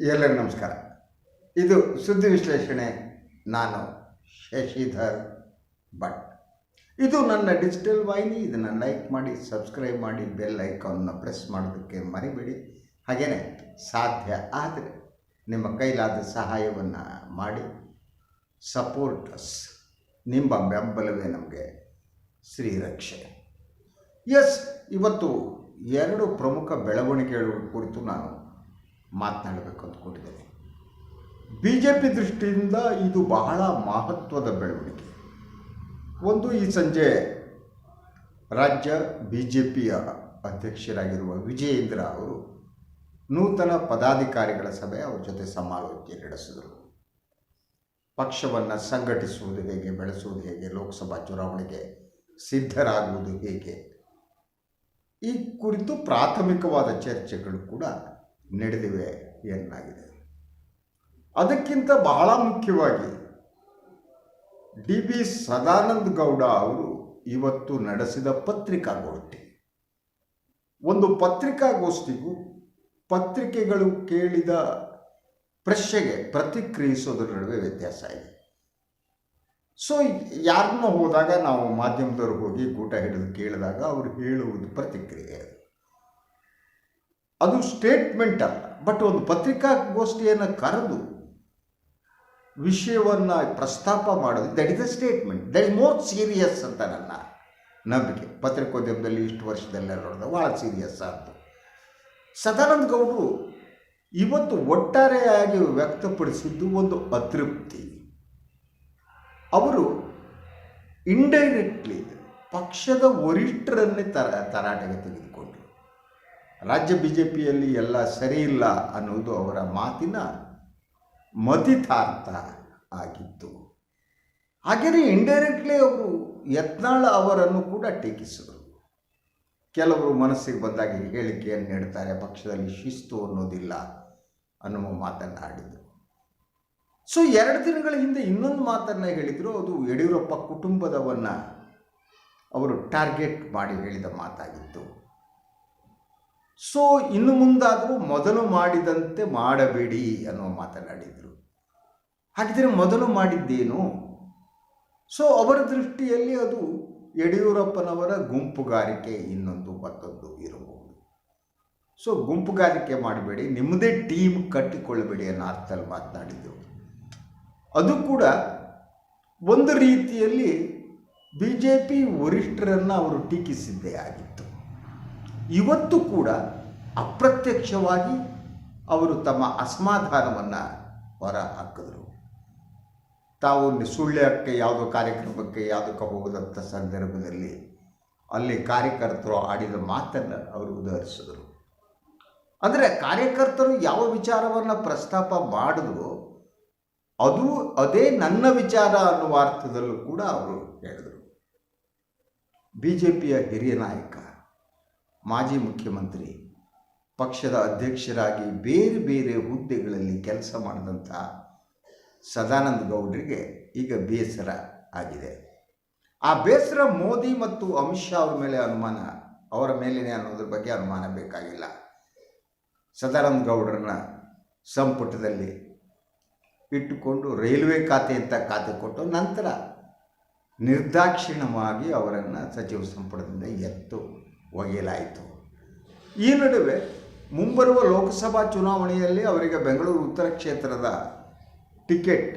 ಎಲ್ಲರಿಗೂ ನಮಸ್ಕಾರ. ಇದು ಸುದ್ದಿ ವಿಶ್ಲೇಷಣೆ. ನಾನು ಶಶಿಧರ್ ಭಟ್. ಇದು ನನ್ನ ಡಿಜಿಟಲ್ ವಾಹಿನಿ. ಇದನ್ನು ಲೈಕ್ ಮಾಡಿ, ಸಬ್ಸ್ಕ್ರೈಬ್ ಮಾಡಿ, ಬೆಲ್ ಐಕಾನ್ನ ಪ್ರೆಸ್ ಮಾಡೋದಕ್ಕೆ ಮರಿಬೇಡಿ. ಹಾಗೆಯೇ ಸಾಧ್ಯ ಆದರೆ ನಿಮ್ಮ ಕೈಲಾದ ಸಹಾಯವನ್ನು ಮಾಡಿ ಸಪೋರ್ಟಸ್ ನಿಮ್ಮ ಬೆಂಬಲವೇ ನಮಗೆ ಶ್ರೀರಕ್ಷೆ ಎಸ್ ಇವತ್ತು ಎರಡು ಪ್ರಮುಖ ಬೆಳವಣಿಗೆಗಳ ಕುರಿತು ನಾನು ಮಾತನಾಡಬೇಕು ಅಂದ್ಕೊಂಡಿದ್ದೇನೆ ಬಿ ಜೆ ಪಿ ದೃಷ್ಟಿಯಿಂದ ಇದು ಬಹಳ ಮಹತ್ವದ ಬೆಳವಣಿಗೆ. ಒಂದು ಈ ಸಂಜೆ ರಾಜ್ಯ ಬಿ ಜೆ ಪಿಯ ಅಧ್ಯಕ್ಷರಾಗಿರುವ ವಿಜಯೇಂದ್ರ ಅವರು ನೂತನ ಪದಾಧಿಕಾರಿಗಳ ಸಭೆ ಅವ್ರ ಜೊತೆ ಸಮಾಲೋಚನೆ ನಡೆಸಿದರು. ಪಕ್ಷವನ್ನು ಸಂಘಟಿಸುವುದು ಹೇಗೆ, ಬೆಳೆಸುವುದು ಹೇಗೆ, ಲೋಕಸಭಾ ಚುನಾವಣೆಗೆ ಸಿದ್ಧರಾಗುವುದು ಹೇಗೆ, ಈ ಕುರಿತು ಪ್ರಾಥಮಿಕವಾದ ಚರ್ಚೆಗಳು ಕೂಡ ನಡೆದಿವೆ ಎನ್ನಲಾಗಿದೆ. ಅದಕ್ಕಿಂತ ಬಹಳ ಮುಖ್ಯವಾಗಿ ಡಿ ಬಿ ಸದಾನಂದ ಗೌಡ ಅವರು ಇವತ್ತು ನಡೆಸಿದ ಪತ್ರಿಕಾಗೋಷ್ಠಿ. ಒಂದು ಪತ್ರಿಕಾಗೋಷ್ಠಿಗೂ ಪತ್ರಿಕೆಗಳು ಕೇಳಿದ ಪ್ರಶ್ನೆಗೆ ಪ್ರತಿಕ್ರಿಯಿಸೋದ್ರ ನಡುವೆ ವ್ಯತ್ಯಾಸ ಇದೆ. ಸೊ ಯಾರನ್ನೂ ಹೋದಾಗ ನಾವು ಮಾಧ್ಯಮದವ್ರು ಹೋಗಿ ಗೂಟ ಹಿಡಿದು ಕೇಳಿದಾಗ ಅವರು ಹೇಳುವುದು ಪ್ರತಿಕ್ರಿಯೆ ಅದು ಸ್ಟೇಟ್ಮೆಂಟ್ ಅಲ್ಲ. ಬಟ್ ಒಂದು ಪತ್ರಿಕಾಗೋಷ್ಠಿಯನ್ನು ಕರೆದು ವಿಷಯವನ್ನು ಪ್ರಸ್ತಾಪ ಮಾಡೋದು that is a statement that is more serious ಅಂತ ನನ್ನ ನಂಬಿಕೆ. ಪತ್ರಿಕೋದ್ಯಮದಲ್ಲಿ ಇಷ್ಟು ವರ್ಷದಲ್ಲೇ ನೋಡಿದ ಭಾಳ ಸೀರಿಯಸ್ ಆಯಿತು ಸದಾನಂದ ಗೌಡರು ಇವತ್ತು ಒಟ್ಟಾರೆಯಾಗಿ ವ್ಯಕ್ತಪಡಿಸಿದ್ದು ಒಂದು ಅತೃಪ್ತಿ. ಅವರು ಇಂಡೈರೆಕ್ಟ್ಲಿ ಪಕ್ಷದ ವರಿಷ್ಠರನ್ನೇ ತರ ತರಾಟೆಗೆ ತೆಗೆದುಕೊಂಡರು ರಾಜ್ಯ ಬಿ ಜೆ ಪಿಯಲ್ಲಿ ಎಲ್ಲ ಸರಿ ಇಲ್ಲ ಅನ್ನೋದು ಅವರ ಮಾತಿನ ಮತಿತಾರ್ಥ ಆಗಿತ್ತು ಹಾಗೆಯೇ ಇಂಡೈರೆಕ್ಟ್ಲಿ ಅವರು ಯತ್ನಾಳ ಅವರನ್ನು ಕೂಡ ಟೀಕಿಸಿದರು. ಕೆಲವರು ಮನಸ್ಸಿಗೆ ಬಂದಾಗ ಹೇಳಿಕೆಯನ್ನು ನೀಡ್ತಾರೆ, ಪಕ್ಷದಲ್ಲಿ ಶಿಸ್ತು ಅನ್ನೋದಿಲ್ಲ ಅನ್ನುವ ಮಾತನ್ನು ಆಡಿದರು ಸೊ ಎರಡು ದಿನಗಳ ಹಿಂದೆ ಇನ್ನೊಂದು ಮಾತನ್ನು ಹೇಳಿದರು, ಅದು ಯಡಿಯೂರಪ್ಪ ಕುಟುಂಬದವನ್ನು ಅವರು ಟಾರ್ಗೆಟ್ ಮಾಡಿ ಹೇಳಿದ ಮಾತಾಗಿತ್ತು ಸೊ ಇನ್ನು ಮುಂದಾದರೂ ಮೊದಲು ಮಾಡಿದಂತೆ ಮಾಡಬೇಡಿ ಅನ್ನೋ ಮಾತನಾಡಿದರು. ಹಾಗಿದ್ರೆ ಮೊದಲು ಮಾಡಿದ್ದೇನು? ಸೊ ಅವರ ದೃಷ್ಟಿಯಲ್ಲಿ ಅದು ಯಡಿಯೂರಪ್ಪನವರ ಗುಂಪುಗಾರಿಕೆ ಇನ್ನೊಂದು ಮತ್ತೊಂದು ಇರಬಹುದು. ಸೊ ಗುಂಪುಗಾರಿಕೆ ಮಾಡಬೇಡಿ, ನಿಮ್ಮದೇ ಟೀಮ್ ಕಟ್ಟಿಕೊಳ್ಳಬೇಡಿ ಅನ್ನೋ ಅರ್ಥದಲ್ಲಿ ಮಾತನಾಡಿದರು ಅದು ಕೂಡ ಒಂದು ರೀತಿಯಲ್ಲಿ ಬಿ ಜೆ ಪಿ ವರಿಷ್ಠರನ್ನು ಅವರು ಟೀಕಿಸಿದ್ದೇ ಆಗಿತ್ತು. ಇವತ್ತು ಕೂಡ ಅಪ್ರತ್ಯಕ್ಷವಾಗಿ ಅವರು ತಮ್ಮ ಅಸಮಾಧಾನವನ್ನು ಹೊರ ಹಾಕಿದರು ತಾವು ಸುಳ್ಳಕ್ಕೆ ಯಾವುದೋ ಕಾರ್ಯಕ್ರಮಕ್ಕೆ ಯಾವುದಕ್ಕೆ ಹೋಗದಂಥ ಸಂದರ್ಭದಲ್ಲಿ ಅಲ್ಲಿ ಕಾರ್ಯಕರ್ತರು ಆಡಿದ ಮಾತನ್ನು ಅವರು ಉದಾಹರಿಸಿದರು. ಅಂದರೆ ಕಾರ್ಯಕರ್ತರು ಯಾವ ವಿಚಾರವನ್ನು ಪ್ರಸ್ತಾಪ ಮಾಡಿದ್ರು ಅದು ಅದೇ ನನ್ನ ವಿಚಾರ ಅನ್ನುವ ಅರ್ಥದಲ್ಲೂ ಕೂಡ ಅವರು ಹೇಳಿದರು. ಬಿ ಜೆ ಪಿಯ ಹಿರಿಯ ನಾಯಕ ಮಾಜಿ ಮುಖ್ಯಮಂತ್ರಿ ಪಕ್ಷದ ಅಧ್ಯಕ್ಷರಾಗಿ ಬೇರೆ ಬೇರೆ ಹುದ್ದೆಗಳಲ್ಲಿ ಕೆಲಸ ಮಾಡಿದಂಥ ಸದಾನಂದ ಗೌಡರಿಗೆ ಈಗ ಬೇಸರ ಆಗಿದೆ. ಆ ಬೇಸರ ಮೋದಿ ಮತ್ತು ಅಮಿತ್ ಶಾ ಅವರ ಮೇಲೆ ಅನುಮಾನ, ಅವರ ಮೇಲಿನ ಅನ್ನೋದ್ರ ಬಗ್ಗೆ ಅನುಮಾನ ಬೇಕಾಗಿಲ್ಲ. ಸದಾನಂದ ಗೌಡರನ್ನ ಸಂಪುಟದಲ್ಲಿ ಇಟ್ಟುಕೊಂಡು ರೈಲ್ವೆ ಖಾತೆ ಅಂತ ಖಾತೆ ಕೊಟ್ಟು ನಂತರ ನಿರ್ದಾಕ್ಷಿಣ್ಯವಾಗಿ ಅವರನ್ನು ಸಚಿವ ಸಂಪುಟದಿಂದ ಎತ್ತು. ಒಗೆಯಲಾಯಿತು. ಈ ನಡುವೆ ಮುಂಬರುವ ಲೋಕಸಭಾ ಚುನಾವಣೆಯಲ್ಲಿ ಅವರಿಗೆ ಬೆಂಗಳೂರು ಉತ್ತರ ಕ್ಷೇತ್ರದ ಟಿಕೆಟ್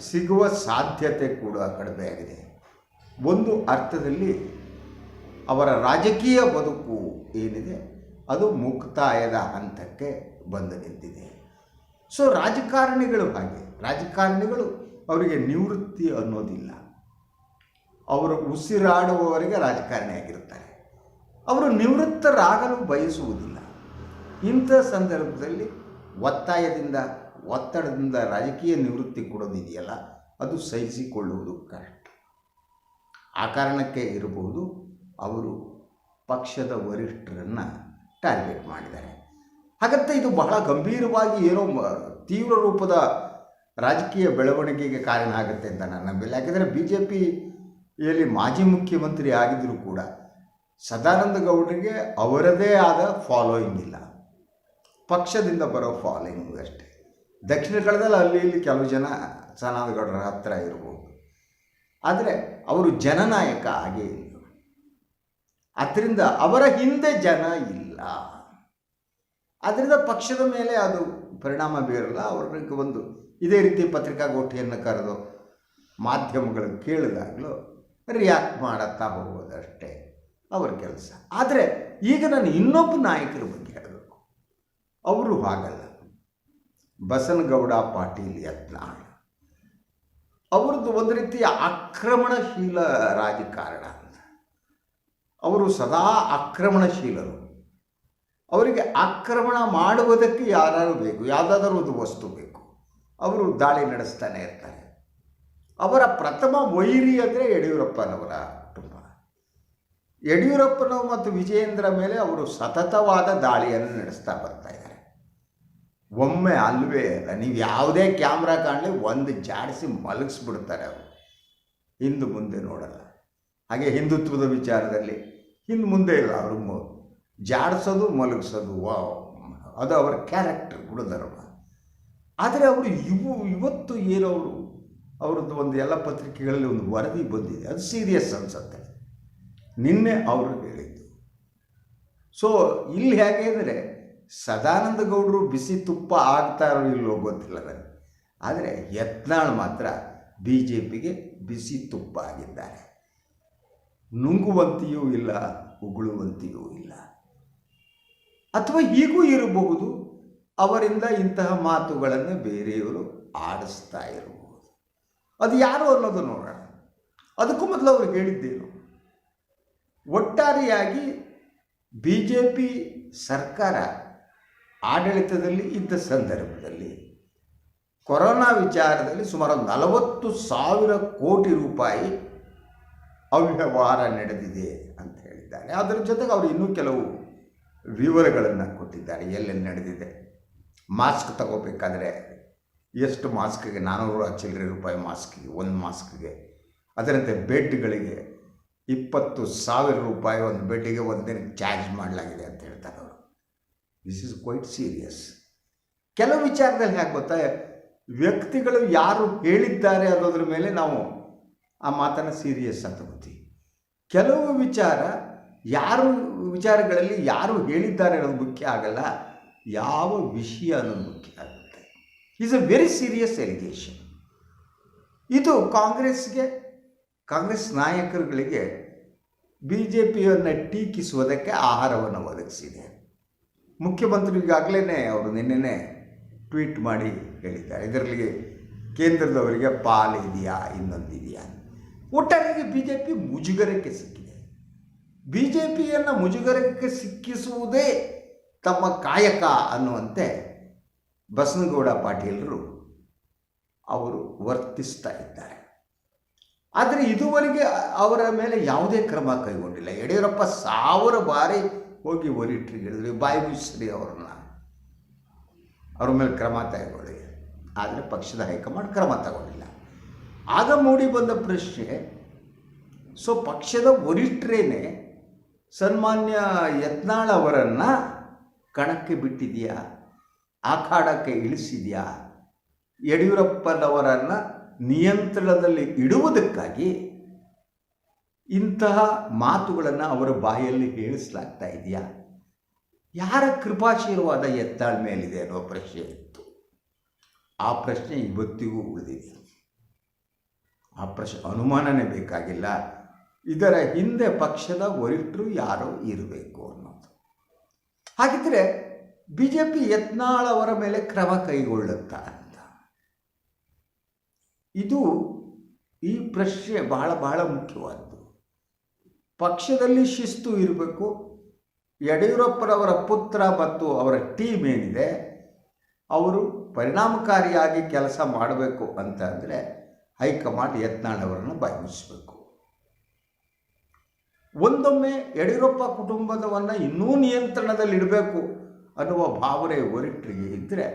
ಸಿಗುವ ಸಾಧ್ಯತೆ ಕೂಡ ಕಡಿಮೆಯಾಗಿದೆ ಒಂದು ಅರ್ಥದಲ್ಲಿ ಅವರ ರಾಜಕೀಯ ಬದುಕು ಏನಿದೆ, ಅದು ಮುಕ್ತಾಯದ ಹಂತಕ್ಕೆ ಬಂದು ನಿಂತಿದೆ. ಸೊ ರಾಜಕಾರಣಿಗಳು ಹಾಗೆ. ರಾಜಕಾರಣಿಗಳು ಅವರಿಗೆ ನಿವೃತ್ತಿ ಅನ್ನೋದಿಲ್ಲ. ಅವರು ಉಸಿರಾಡುವವರೆಗೆ ರಾಜಕಾರಣಿಯಾಗಿರ್ತಾರೆ ಅವರು ನಿವೃತ್ತರಾಗಲು ಬಯಸುವುದಿಲ್ಲ. ಇಂಥ ಸಂದರ್ಭದಲ್ಲಿ ಒತ್ತಾಯದಿಂದ, ಒತ್ತಡದಿಂದ ರಾಜಕೀಯ ನಿವೃತ್ತಿ ಕೊಡೋದಿದೆಯಲ್ಲ, ಅದು ಸಹಿಸಿಕೊಳ್ಳುವುದು ಕಷ್ಟ ಆ ಕಾರಣಕ್ಕೆ ಇರಬಹುದು ಅವರು ಪಕ್ಷದ ವರಿಷ್ಠರನ್ನು ಟಾರ್ಗೆಟ್ ಮಾಡಿದ್ದಾರೆ. ಹಾಗಂತ ಇದು ಬಹಳ ಗಂಭೀರವಾಗಿ ಏನೋ ತೀವ್ರ ರೂಪದ ರಾಜಕೀಯ ಬೆಳವಣಿಗೆಗೆ ಕಾರಣ ಆಗುತ್ತೆ ಅಂತ ನನ್ನ ನಂಬಿಲ್ಲ ಯಾಕೆಂದರೆ ಬಿ ಜೆ ಪಿಯಲ್ಲಿ ಮಾಜಿ ಮುಖ್ಯಮಂತ್ರಿ ಆಗಿದ್ದರೂ ಕೂಡ ಸದಾನಂದ ಗೌಡರಿಗೆ ಅವರದೇ ಆದ ಫಾಲೋಯಿಂಗ್ ಇಲ್ಲ. ಪಕ್ಷದಿಂದ ಬರೋ ಫಾಲೋಯಿಂಗ್ ಅಷ್ಟೇ. ದಕ್ಷಿಣ ಕನ್ನಡದಲ್ಲಿ ಅಲ್ಲಿ ಇಲ್ಲಿ ಕೆಲವು ಜನ ಸದಾನಂದ ಗೌಡರ ಹತ್ತಿರ ಇರ್ಬೋದು. ಆದರೆ ಅವರು ಜನನಾಯಕ ಆಗೇ ಇಲ್ಲ. ಅದರಿಂದ ಅವರ ಹಿಂದೆ ಜನ ಇಲ್ಲ. ಅದರಿಂದ ಪಕ್ಷದ ಮೇಲೆ ಅದು ಪರಿಣಾಮ ಬೀರಲ್ಲ. ಅವ್ರಿಗೆ ಒಂದು ಇದೇ ರೀತಿ ಪತ್ರಿಕಾಗೋಷ್ಠಿಯನ್ನು ಕರೆದು ಮಾಧ್ಯಮಗಳು ಕೇಳಿದಾಗಲೂ ರಿಯಾಕ್ಟ್ ಮಾಡುತ್ತಾ ಹೋಗೋದಷ್ಟೇ. ಅವರ ಕೆಲಸ. ಆದರೆ ಈಗ ನಾನು ಇನ್ನೊಬ್ಬ ನಾಯಕರ ಬಗ್ಗೆ ಹೇಳಬೇಕು. ಅವರು ಹಾಗಲ್ಲ. ಬಸನಗೌಡ ಪಾಟೀಲ್ ಯತ್ನಾಳ್. ಅವ್ರದ್ದು ಒಂದು ರೀತಿಯ ಆಕ್ರಮಣಶೀಲ ರಾಜಕಾರಣ ಅವರು ಸದಾ ಆಕ್ರಮಣಶೀಲರು. ಅವರಿಗೆ ಆಕ್ರಮಣ ಮಾಡುವುದಕ್ಕೆ ಯಾರು ಬೇಕು, ಯಾವುದಾದ್ರೂ ಒಂದು ವಸ್ತು ಬೇಕು. ಅವರು ದಾಳಿ ನಡೆಸ್ತಾನೆ ಇರ್ತಾರೆ. ಅವರ ಪ್ರಥಮ ವೈರಿ ಅಂದರೆ ಯಡಿಯೂರಪ್ಪನವರ ಯಡಿಯೂರಪ್ಪನವರು ಮತ್ತು ವಿಜಯೇಂದ್ರ ಮೇಲೆ ಅವರು ಸತತವಾದ ದಾಳಿಯನ್ನು ನಡೆಸ್ತಾ ಬರ್ತಾ ಇದ್ದಾರೆ. ಒಮ್ಮೆ ಅಲ್ವೇ ಅಲ್ಲ ನೀವು ಯಾವುದೇ ಕ್ಯಾಮ್ರಾ ಕಾಣಲಿ ಒಂದು ಜಾಡಿಸಿ ಮಲಗಿಸ್ಬಿಡ್ತಾರೆ ಅವರು. ಹಿಂದೆ ಮುಂದೆ ನೋಡಲ್ಲ. ಹಾಗೆ ಹಿಂದುತ್ವದ ವಿಚಾರದಲ್ಲಿ ಹಿಂದೆ ಮುಂದೆ ಇಲ್ಲ, ಅವರು ಜಾಡಿಸೋದು, ಮಲಗಿಸೋದು, ವಾವ್, ಅದು ಅವರ ಕ್ಯಾರೆಕ್ಟರ್, ಗುಣಧರ್ಮ. ಆದರೆ ಅವರು ಇವು, ಇವತ್ತು ಏನವರು ಅವ್ರದ್ದು ಒಂದು ಎಲ್ಲ ಪತ್ರಿಕೆಗಳಲ್ಲಿ ಒಂದು ವರದಿ ಬಂದಿದೆ. ಅದು ಸೀರಿಯಸ್ ಅನ್ಸುತ್ತೆ. ನಿನ್ನೆ ಅವರು ಹೇಳಿದ್ದು. ಸೊ ಇಲ್ಲಿ ಹೇಗೆ ಅಂದರೆ ಸದಾನಂದ ಗೌಡರು ಬಿಸಿ ತುಪ್ಪ ಆಗ್ತಾರೋ ಇಲ್ಲೋ ಗೊತ್ತಿಲ್ಲ ನನಗೆ. ಆದರೆ ಯತ್ನಾಳ್ ಮಾತ್ರ ಬಿ ಜೆ ಪಿಗೆ ಬಿಸಿ ತುಪ್ಪ ಆಗಿದ್ದಾರೆ. ನುಂಗುವಂತೆಯೂ ಇಲ್ಲ, ಉಗುಳುವಂತೆಯೂ ಇಲ್ಲ. ಅಥವಾ ಹೀಗೂ ಇರಬಹುದು, ಅವರಿಂದ ಇಂತಹ ಮಾತುಗಳನ್ನು ಬೇರೆಯವರು ಆಡಿಸ್ತಾ ಇರಬಹುದು. ಅದು ಯಾರು ಅನ್ನೋದು ನೋಡೋಣ. ಅದಕ್ಕೂ ಮೊದಲು ಅವರು ಹೇಳಿದ್ದೇನು? ಒಟ್ಟಾರೆಯಾಗಿ ಬಿ ಜೆ ಪಿ ಸರ್ಕಾರ ಆಡಳಿತದಲ್ಲಿ ಇದ್ದ ಸಂದರ್ಭದಲ್ಲಿ ಕೊರೋನಾ ವಿಚಾರದಲ್ಲಿ ಸುಮಾರು ನಲವತ್ತು ಸಾವಿರ ಕೋಟಿ ರೂಪಾಯಿ ಅವ್ಯವಹಾರ ನಡೆದಿದೆ ಅಂತ ಹೇಳಿದ್ದಾರೆ. ಅದರ ಜೊತೆಗೆ ಅವರು ಇನ್ನೂ ಕೆಲವು ವಿವರಗಳನ್ನು ಕೊಟ್ಟಿದ್ದಾರೆ. ಎಲ್ಲೆಲ್ಲಿ ನಡೆದಿದೆ? ಮಾಸ್ಕ್ ತಗೋಬೇಕಾದ್ರೆ ಎಷ್ಟು ಮಾಸ್ಕ್ಗೆ? ನಾನ್ನೂರ ಚಿಲ್ಲರೆ ರೂಪಾಯಿ ಮಾಸ್ಕ್ಗೆ, ಒಂದು ಮಾಸ್ಕ್ಗೆ, ಅದರಂತೆ ಬೆಡ್ಗಳಿಗೆ ಇಪ್ಪತ್ತು ಸಾವಿರ ರೂಪಾಯಿ ಒಂದು ಬೆಡ್ಡಿಗೆ ಒಂದು ದಿನಕ್ಕೆ ಚಾರ್ಜ್ ಮಾಡಲಾಗಿದೆ ಅಂತ ಹೇಳ್ತಾರೆ ಅವರು. ದಿಸ್ ಇಸ್ ಕ್ವೈಟ್ ಸೀರಿಯಸ್ ಕೆಲವು ವಿಚಾರದಲ್ಲಿ ಹೇಗೆ ಗೊತ್ತಾ? ವ್ಯಕ್ತಿಗಳು ಯಾರು ಹೇಳಿದ್ದಾರೆ ಅನ್ನೋದ್ರ ಮೇಲೆ ನಾವು ಆ ಮಾತನ್ನು ಸೀರಿಯಸ್ ಅಂತ ಗೊತ್ತೀವಿ ಕೆಲವು ವಿಚಾರ, ಯಾರು ವಿಚಾರಗಳಲ್ಲಿ ಯಾರು ಹೇಳಿದ್ದಾರೆ ಅನ್ನೋದು ಮುಖ್ಯ ಆಗಲ್ಲ, ಯಾವ ವಿಷಯ ಅನ್ನೋದು ಮುಖ್ಯ ಆಗುತ್ತೆ. Is a very serious allegation ಇದು ಕಾಂಗ್ರೆಸ್ಗೆ ಕಾಂಗ್ರೆಸ್ ನಾಯಕರುಗಳಿಗೆ ಬಿ ಜೆ ಪಿಯನ್ನು ಟೀಕಿಸುವುದಕ್ಕೆ ಆಹಾರವನ್ನು ಒದಗಿಸಿದೆ. ಮುಖ್ಯಮಂತ್ರಿ ಈಗಾಗಲೇ ಅವರು ನಿನ್ನೆನೇ ಟ್ವೀಟ್ ಮಾಡಿ ಹೇಳಿದ್ದಾರೆ. ಇದರಲ್ಲಿ ಕೇಂದ್ರದವರಿಗೆ ಪಾಲು ಇದೆಯಾ ಇನ್ನೊಂದಿದೆಯಾ ಒಟ್ಟಾರೆ ಬಿ ಜೆ ಪಿ ಮುಜುಗರಕ್ಕೆ ಸಿಕ್ಕಿದೆ. ಬಿ ಜೆ ಪಿಯನ್ನು ಮುಜುಗರಕ್ಕೆ ಸಿಕ್ಕಿಸುವುದೇ ತಮ್ಮ ಕಾಯಕ ಅನ್ನುವಂತೆ ಬಸನಗೌಡ ಪಾಟೀಲರು ಅವರು ವರ್ತಿಸ್ತಾ ಇದ್ದಾರೆ. ಆದರೆ ಇದುವರೆಗೆ ಅವರ ಮೇಲೆ ಯಾವುದೇ ಕ್ರಮ ಕೈಗೊಂಡಿಲ್ಲ. ಯಡಿಯೂರಪ್ಪ ಸಾವಿರ ಬಾರಿ ಹೋಗಿ ಒರಿಟ್ರಿಗೆ ಹೇಳಿದ್ವಿ ಬಾಯಿ ಮುಚ್ಚಿಸ್ರಿ ಅವ್ರನ್ನ. ಅವ್ರ ಮೇಲೆ ಕ್ರಮ ತಗೊಳ್ಳಿ ಆದರೆ ಪಕ್ಷದ ಹೈಕಮಾಂಡ್ ಕ್ರಮ ತಗೊಂಡಿಲ್ಲ. ಆಗ ಮೂಡಿ ಬಂದ ಪ್ರಶ್ನೆ, ಸೊ ಪಕ್ಷದ ವರಿಷ್ಠರೇನೆ ಸನ್ಮಾನ್ಯ ಯತ್ನಾಳ್ ಅವರನ್ನು ಕಣಕ್ಕೆ ಬಿಟ್ಟಿದೆಯಾ? ಆಖಾಡಕ್ಕೆ ಇಳಿಸಿದೆಯಾ? ಯಡಿಯೂರಪ್ಪನವರನ್ನು ನಿಯಂತ್ರಣದಲ್ಲಿ ಇಡುವುದಕ್ಕಾಗಿ ಇಂತಹ ಮಾತುಗಳನ್ನು ಅವರ ಬಾಯಲ್ಲಿ ಹೇಳಿಸಲಾಗ್ತಾ ಇದೆಯಾ? ಯಾರ ಕೃಪಾಶೀರ್ವಾದ ಎತ್ತಾಳ್ ಮೇಲಿದೆ ಅನ್ನೋ ಪ್ರಶ್ನೆ ಇತ್ತು. ಆ ಪ್ರಶ್ನೆ ಇವತ್ತಿಗೂ ಉಳಿದಿದೆ. ಆ ಪ್ರಶ್ನೆ ಅನುಮಾನನೇ ಬೇಕಾಗಿಲ್ಲ. ಇದರ ಹಿಂದೆ ಪಕ್ಷದ ವರಿಷ್ಠರು ಯಾರೋ ಇರಬೇಕು ಅನ್ನೋದು. ಹಾಗಿದ್ರೆ ಬಿ ಜೆ ಪಿ ಯತ್ನಾಳ್ ಅವರ ಮೇಲೆ ಕ್ರಮ ಕೈಗೊಳ್ಳುತ್ತಾ ಇದು ಈ ಪ್ರಶ್ನೆ ಬಹಳ ಬಹಳ ಮುಖ್ಯವಾದ್ದು. ಪಕ್ಷದಲ್ಲಿ ಶಿಸ್ತು ಇರಬೇಕು ಯಡಿಯೂರಪ್ಪನವರ ಪುತ್ರ ಮತ್ತು ಅವರ ಟೀಮ್ ಏನಿದೆ, ಅವರು ಪರಿಣಾಮಕಾರಿಯಾಗಿ ಕೆಲಸ ಮಾಡಬೇಕು ಅಂತ ಅಂದರೆ ಹೈಕಮಾಂಡ್ ಯತ್ನಾಳ್ ಅವರನ್ನು ಬಾಯಿಸಬೇಕು ಒಂದೊಮ್ಮೆ ಯಡಿಯೂರಪ್ಪ ಕುಟುಂಬದವನ್ನು ಇನ್ನೂ ನಿಯಂತ್ರಣದಲ್ಲಿಡಬೇಕು ಅನ್ನುವ ಭಾವನೆ ವರಿಷ್ಠರಿಗೆ ಇದ್ದರೆ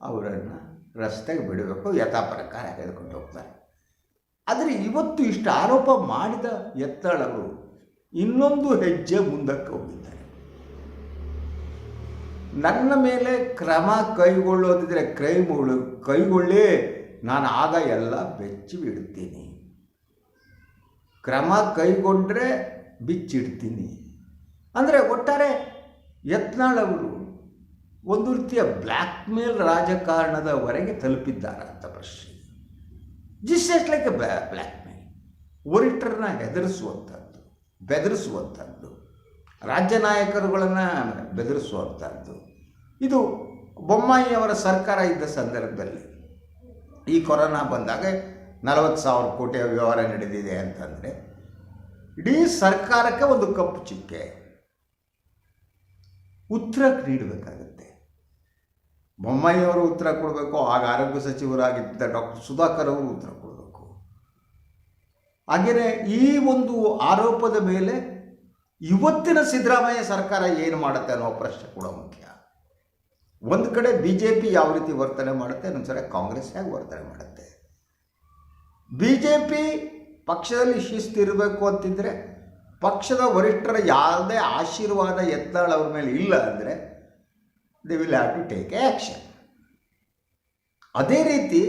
ಅವರನ್ನು ರಸ್ತೆಗೆ ಬಿಡಬೇಕು ಯಥಾ ಪ್ರಕಾರ ಹೇಳ್ಕೊಂಡು ಹೋಗ್ತಾರೆ. ಆದರೆ ಇವತ್ತು ಇಷ್ಟು ಆರೋಪ ಮಾಡಿದ ಎತ್ತಳರು ಇನ್ನೊಂದು ಹೆಜ್ಜೆ ಮುಂದಕ್ಕೆ ಹೋಗಿದ್ದಾರೆ. ನನ್ನ ಮೇಲೆ ಕ್ರಮ ಕೈಗೊಳ್ಳೋದಿದ್ರೆ ಕೈಗೊಳ್ಳು ಕೈಗೊಳ್ಳಿ ನಾನು ಆಗ ಎಲ್ಲ ಬೆಚ್ಚಿ ಬಿಡ್ತೀನಿ. ಕ್ರಮ ಕೈಗೊಂಡ್ರೆ ಬಿಚ್ಚಿಡ್ತೀನಿ. ಅಂದರೆ ಒಟ್ಟಾರೆ ಯತ್ನಾಳ್ ಅವರು ಒಂದು ರೀತಿಯ ಬ್ಲ್ಯಾಕ್ ಮೇಲ್ ರಾಜಕಾರಣದವರೆಗೆ ತಲುಪಿದ್ದಾರೆ ಅಂತ ಪ್ರಶ್ನೆ. ಜಿಸ್ಟ್ ಲೈಕ್ ಬ್ಲ್ಯಾಕ್ ಮೇಲ್ ಓರಿಟರ್ನ ಹೆದರಿಸುವಂಥದ್ದು, ಬೆದರಿಸುವಂಥದ್ದು, ರಾಜ್ಯ ನಾಯಕರುಗಳನ್ನು ಬೆದರಿಸುವಂಥದ್ದು. ಇದು ಬೊಮ್ಮಾಯಿಯವರ ಸರ್ಕಾರ ಇದ್ದ ಸಂದರ್ಭದಲ್ಲಿ ಈ ಕೊರೋನಾ ಬಂದಾಗ ನಲವತ್ತು ಸಾವಿರ ಕೋಟಿಯ ವ್ಯವಹಾರ ನಡೆದಿದೆ ಅಂತಂದರೆ, ಇಡೀ ಸರ್ಕಾರಕ್ಕೆ ಒಂದು ಕಪ್ಪು ಚುಕ್ಕೆ. ಉತ್ತರ ನೀಡಬೇಕಾಗತ್ತೆ. ಬೊಮ್ಮಾಯಿಯವರು ಉತ್ತರ ಕೊಡಬೇಕು, ಆಗ ಆರೋಗ್ಯ ಸಚಿವರಾಗಿದ್ದ ಡಾಕ್ಟರ್ ಸುಧಾಕರ್ ಅವರು ಉತ್ತರ ಕೊಡಬೇಕು. ಹಾಗೆಯೇ ಈ ಒಂದು ಆರೋಪದ ಮೇಲೆ ಇವತ್ತಿನ ಸಿದ್ದರಾಮಯ್ಯ ಸರ್ಕಾರ ಏನು ಮಾಡುತ್ತೆ ಅನ್ನೋ ಪ್ರಶ್ನೆ ಕೂಡ ಮುಖ್ಯ. ಒಂದು ಕಡೆ ಬಿ ಜೆ ಪಿ ಯಾವ ರೀತಿ ವರ್ತನೆ ಮಾಡುತ್ತೆ ಇನ್ನೊಂದು ಕಾಂಗ್ರೆಸ್ ಹೇಗೆ ವರ್ತನೆ ಮಾಡುತ್ತೆ? ಬಿ ಜೆ ಪಿ ಪಕ್ಷದಲ್ಲಿ ಶಿಸ್ತಿರಬೇಕು ಅಂತಿದ್ರೆ ಪಕ್ಷದ ವರಿಷ್ಠರ ಯಾವುದೇ ಆಶೀರ್ವಾದ ಎತ್ತಾಳ ಅವ್ರ ಮೇಲೆ ಇಲ್ಲ ಅಂದರೆ they will have to take action ಅದೇ ರೀತಿ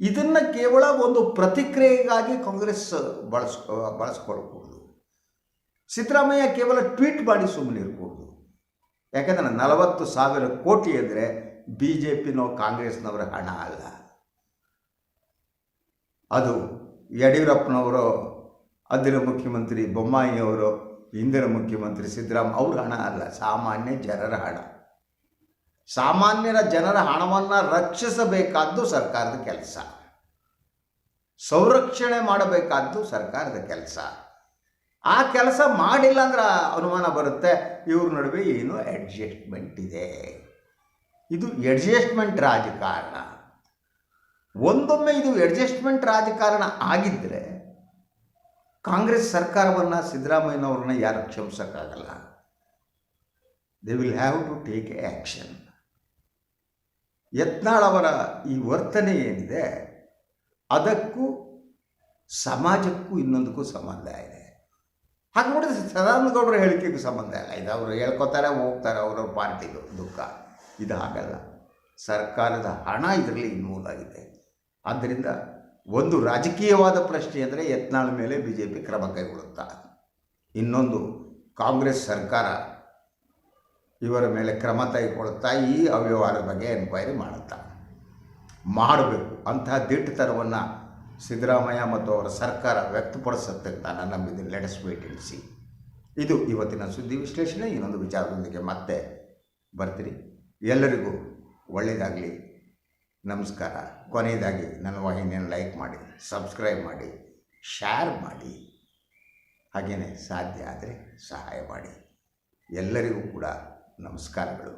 ಇದನ್ನು ಕೇವಲ ಒಂದು ಪ್ರತಿಕ್ರಿಯೆಗಾಗಿ ಕಾಂಗ್ರೆಸ್ ಬಳಸ್ ಬಳಸ್ಕೊಳ್ಬೋದು ಸಿದ್ದರಾಮಯ್ಯ ಕೇವಲ ಟ್ವೀಟ್ ಮಾಡಿ ಸುಮ್ಮನೆ ಇರ್ಬೋದು. ಯಾಕಂದರೆ ನಲವತ್ತು ಸಾವಿರ ಕೋಟಿ ಅಂದರೆ ಬಿ ಜೆ ಪಿನೋ ಕಾಂಗ್ರೆಸ್ನವರ ಹಣ ಅಲ್ಲ. ಅದು ಯಡಿಯೂರಪ್ಪನವರು ಅಂದಿನ ಮುಖ್ಯಮಂತ್ರಿ ಬೊಮ್ಮಾಯಿಯವರು ಇಂದಿನ ಮುಖ್ಯಮಂತ್ರಿ ಸಿದ್ದರಾಮ ಅವ್ರ ಹಣ ಅಲ್ಲ, ಸಾಮಾನ್ಯ ಜನರ ಹಣ. ಸಾಮಾನ್ಯರ ಜನರ ಹಣವನ್ನು ರಕ್ಷಿಸಬೇಕಾದ್ದು ಸರ್ಕಾರದ ಕೆಲಸ. ಸಂರಕ್ಷಣೆ ಮಾಡಬೇಕಾದ್ದು ಸರ್ಕಾರದ ಕೆಲಸ. ಆ ಕೆಲಸ ಮಾಡಿಲ್ಲ ಅಂದ್ರೆ ಅನುಮಾನ ಬರುತ್ತೆ, ಇವ್ರ ನಡುವೆ ಏನು ಅಡ್ಜಸ್ಟ್ಮೆಂಟ್ ಇದೆ. ಇದು ಅಡ್ಜಸ್ಟ್ಮೆಂಟ್ ರಾಜಕಾರಣ. ಒಂದೊಮ್ಮೆ ಇದು ಅಡ್ಜಸ್ಟ್ಮೆಂಟ್ ರಾಜಕಾರಣ ಆಗಿದ್ದರೆ ಕಾಂಗ್ರೆಸ್ ಸರ್ಕಾರವನ್ನು ಸಿದ್ದರಾಮಯ್ಯನವ್ರನ್ನ ಯಾರು ಕ್ಷಮಿಸೋಕ್ಕಾಗಲ್ಲ? They will have to take action Yatnal ಅವರ ಈ ವರ್ತನೆ ಏನಿದೆ, ಅದಕ್ಕೂ ಸಮಾಜಕ್ಕೂ ಇನ್ನೊಂದಕ್ಕೂ ಸಂಬಂಧ ಇದೆ. ಹಾಗೆ ನೋಡಿದ್ರೆ ಸದಾನಂದಗೌಡರ ಹೇಳಿಕೆಗೂ ಸಂಬಂಧ ಇಲ್ಲ. ಇದು ಅವರು ಹೇಳ್ಕೊತಾರೆ, ಹೋಗ್ತಾರೆ ಅವರವ್ರ ಪಾರ್ಟಿದು ದುಃಖ. ಇದು ಹಾಗಲ್ಲ. ಸರ್ಕಾರದ ಹಣ ಇದರಲ್ಲಿ ಇನ್ವಾಲ್ವ್ ಆಗಿದೆ ಆದ್ದರಿಂದ ಒಂದು ರಾಜಕೀಯವಾದ ಪ್ರಶ್ನೆ ಅಂದರೆ ಯತ್ನಾಳ ಮೇಲೆ ಬಿ ಜೆ ಪಿ ಕ್ರಮ ಕೈಗೊಳ್ಳುತ್ತಾ? ಇನ್ನೊಂದು ಕಾಂಗ್ರೆಸ್ ಸರ್ಕಾರ ಇವರ ಮೇಲೆ ಕ್ರಮ ತೆಗೆದುಕೊಳ್ಳುತ್ತಾ ಈ ಅವ್ಯವಹಾರದ ಬಗ್ಗೆ ಎನ್ಕ್ವೈರಿ ಮಾಡುತ್ತಾ. ಮಾಡಬೇಕು. ಅಂತಹ ದಿಟ್ಟತನವನ್ನು ಸಿದ್ದರಾಮಯ್ಯ ಮತ್ತು ಅವರ ಸರ್ಕಾರ ವ್ಯಕ್ತಪಡಿಸುತ್ತೆ ನಾನು ನಂಬಿದ್ದೀನಿ ಲೆಟಸ್ ವೇಟ್ ಇನ್ ಸಿ ಇದು ಇವತ್ತಿನ ಸುದ್ದಿ ವಿಶ್ಲೇಷಣೆ. ಇನ್ನೊಂದು ವಿಚಾರದೊಂದಿಗೆ ಮತ್ತೆ ಬರ್ತೀರಿ ಎಲ್ಲರಿಗೂ ಒಳ್ಳೆಯದಾಗಲಿ. ನಮಸ್ಕಾರ. ಕೊನೆಯದಾಗಿ ನನ್ನ ವಾಹಿನಿಯನ್ನು ಲೈಕ್ ಮಾಡಿ ಸಬ್ಸ್ಕ್ರೈಬ್ ಮಾಡಿ ಶೇರ್ ಮಾಡಿ. ಹಾಗೆಯೇ ಸಾಧ್ಯ ಆದರೆ ಸಹಾಯ ಮಾಡಿ. ಎಲ್ಲರಿಗೂ ಕೂಡ ನಮಸ್ಕಾರಗಳು